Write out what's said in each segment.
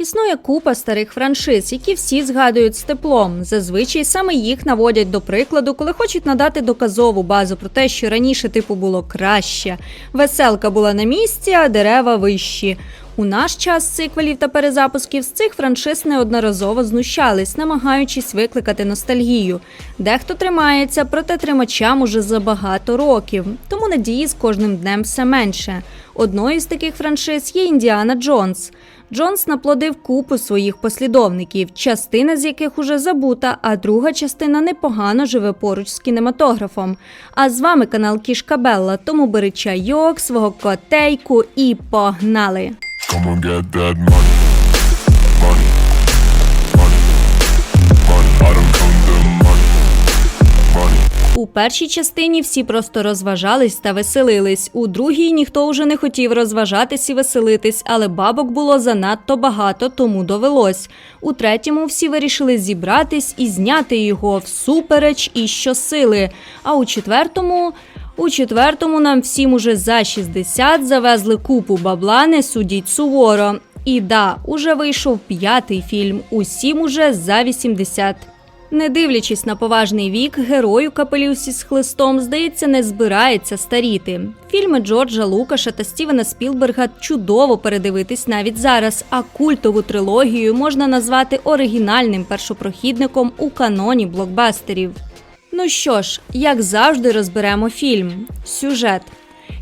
Існує купа старих франшиз, які всі згадують з теплом. Зазвичай саме їх наводять до прикладу, коли хочуть надати доказову базу про те, що раніше типу було краще. Веселка була на місці, а дерева вищі. У наш час циквелів та перезапусків з цих франшиз неодноразово знущались, намагаючись викликати ностальгію. Дехто тримається, проте тримачам уже за багато років, тому надії з кожним днем все менше. Одною з таких франшиз є Індіана Джонс. Джонс наплодив купу своїх послідовників, частина з яких уже забута, а друга частина непогано живе поруч з кінематографом. А з вами канал Кішка Белла, тому бери чайок, свого котейку і погнали! Come on, get that money. У першій частині всі просто розважались та веселились. У другій ніхто вже не хотів розважатись і веселитись, але бабок було занадто багато, тому довелось. У третьому всі вирішили зібратись і зняти його всупереч і щосили. А у четвертому. У четвертому нам всім уже за 60 завезли купу бабла, не судіть суворо. І да, уже вийшов п'ятий фільм, усім уже за 80. Не дивлячись на поважний вік, герой у капелюсі з хлистом, здається, не збирається старіти. Фільми Джорджа Лукаша та Стівена Спілберга чудово передивитись навіть зараз, а культову трилогію можна назвати оригінальним першопрохідником у каноні блокбастерів. Ну що ж, як завжди, розберемо фільм. Сюжет.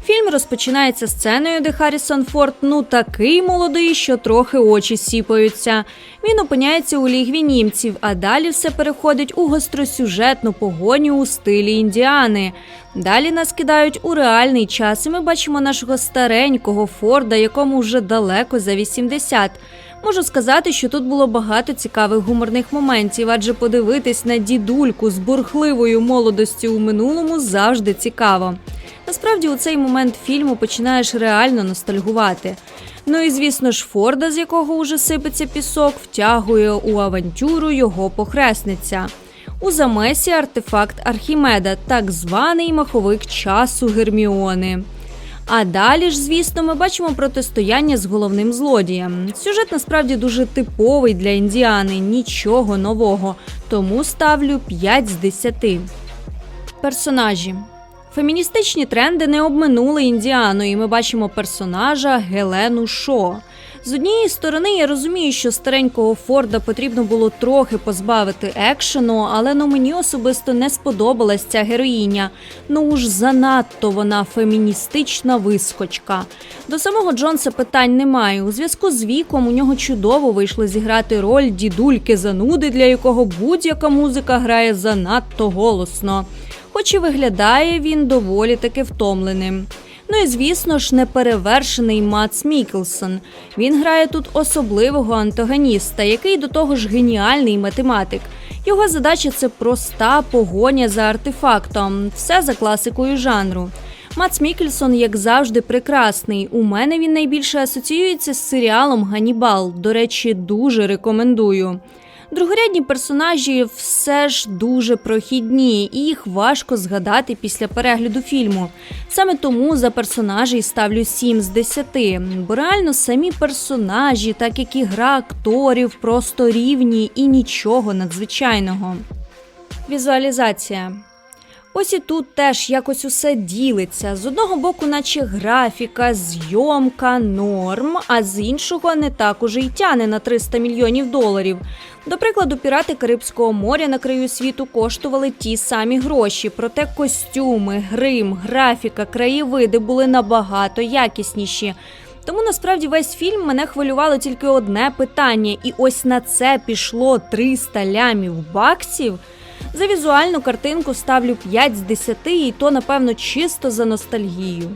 Фільм розпочинається сценою, де Харрісон Форд ну такий молодий, що трохи очі сіпаються. Він опиняється у лігві німців, а далі все переходить у гостросюжетну погоню у стилі індіани. Далі нас кидають у реальний час, і ми бачимо нашого старенького Форда, якому вже далеко за 80. Можу сказати, що тут було багато цікавих гуморних моментів, адже подивитись на дідульку з бурхливою молодостю у минулому завжди цікаво. Насправді у цей момент фільму починаєш реально ностальгувати. Ну і звісно ж, Форда, з якого уже сипеться пісок, втягує у авантюру його похресниця. У замесі артефакт Архімеда, так званий маховик часу Герміони. А далі ж, звісно, ми бачимо протистояння з головним злодієм. Сюжет насправді дуже типовий для індіани, нічого нового, тому ставлю 5 з 10. Персонажі. Феміністичні тренди не обминули індіану, і ми бачимо персонажа Гелену Шо. З однієї сторони, я розумію, що старенького Форда потрібно було трохи позбавити екшену, але ну мені особисто не сподобалась ця героїня. Ну уж занадто вона феміністична вискочка. До самого Джонса питань немає. У зв'язку з віком у нього чудово вийшло зіграти роль дідульки зануди, для якого будь-яка музика грає занадто голосно. Хоч і виглядає він доволі таки втомленим. Ну і звісно ж, неперевершений Мац Мікелсон. Він грає тут особливого антагоніста, який до того ж геніальний математик. Його задача це проста погоня за артефактом, все за класикою жанру. Мац Мікельсон, як завжди, прекрасний. У мене він найбільше асоціюється з серіалом Ганібал. До речі, дуже рекомендую. Другорядні персонажі все ж дуже прохідні, і їх важко згадати після перегляду фільму. Саме тому за персонажей ставлю 7 з 10, бо реально самі персонажі, так як і гра акторів, просто рівні і нічого надзвичайного. Візуалізація. Ось і тут теж якось усе ділиться. З одного боку, наче графіка, зйомка, норм, а з іншого не так уже й тяне на 300 мільйонів доларів. До прикладу, пірати Карибського моря на краю світу коштували ті самі гроші, проте костюми, грим, графіка, краєвиди були набагато якісніші. Тому насправді весь фільм мене хвилювало тільки одне питання, і ось на це пішло 300 лямів баксів. За візуальну картинку ставлю 5 з 10, і то, напевно, чисто за ностальгію.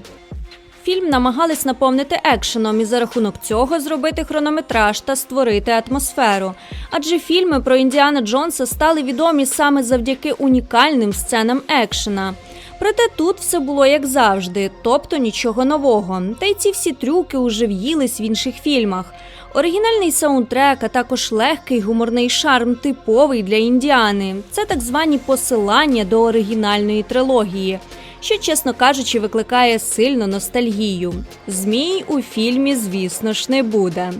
Фільм намагались наповнити екшеном і за рахунок цього зробити хронометраж та створити атмосферу. Адже фільми про Індіана Джонса стали відомі саме завдяки унікальним сценам екшена. Проте тут все було як завжди, тобто нічого нового. Та й ці всі трюки уже в'їлись в інших фільмах. Оригінальний саундтрек, а також легкий гуморний шарм, типовий для індіани. Це так звані посилання до оригінальної трилогії, що, чесно кажучи, викликає сильну ностальгію. Змій у фільмі, звісно ж, не буде.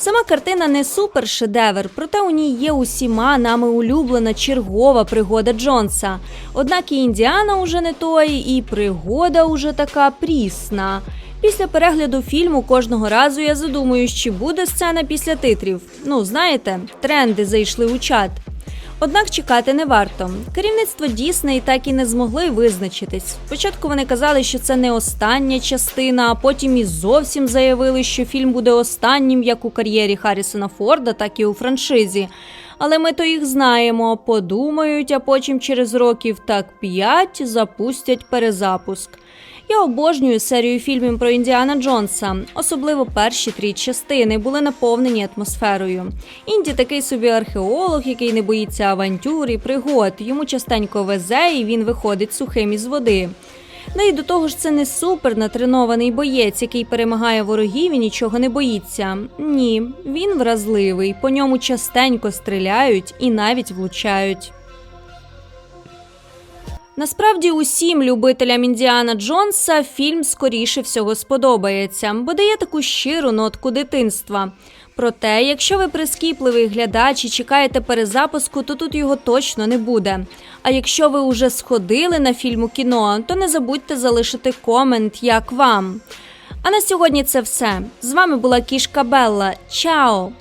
Сама картина не супер шедевр, проте у ній є усіма нами улюблена чергова пригода Джонса. Однак і Індіана уже не той, і пригода уже така прісна. Після перегляду фільму кожного разу я задумуюсь, чи буде сцена після титрів. Ну, знаєте, тренди зайшли у чат. Однак чекати не варто. Керівництво Дісней так і не змогли визначитись. Спочатку вони казали, що це не остання частина, а потім і зовсім заявили, що фільм буде останнім як у кар'єрі Харрісона Форда, так і у франшизі. Але ми то їх знаємо, подумають, а потім через років так п'ять запустять перезапуск. Я обожнюю серію фільмів про Індіана Джонса. Особливо перші три частини були наповнені атмосферою. Інді такий собі археолог, який не боїться авантюр і пригод. Йому частенько везе, і він виходить сухим із води. Ну і до того ж, це не супер натренований боєць, який перемагає ворогів і нічого не боїться. Ні, він вразливий, по ньому частенько стріляють і навіть влучають. Насправді усім любителям Індіана Джонса фільм скоріше всього сподобається, бо дає таку щиру нотку дитинства. Проте, якщо ви прискіпливий глядач і чекаєте перезапуску, то тут його точно не буде. А якщо ви уже сходили на фільм у кіно, то не забудьте залишити комент, як вам. А на сьогодні це все. З вами була кішка Белла. Чао!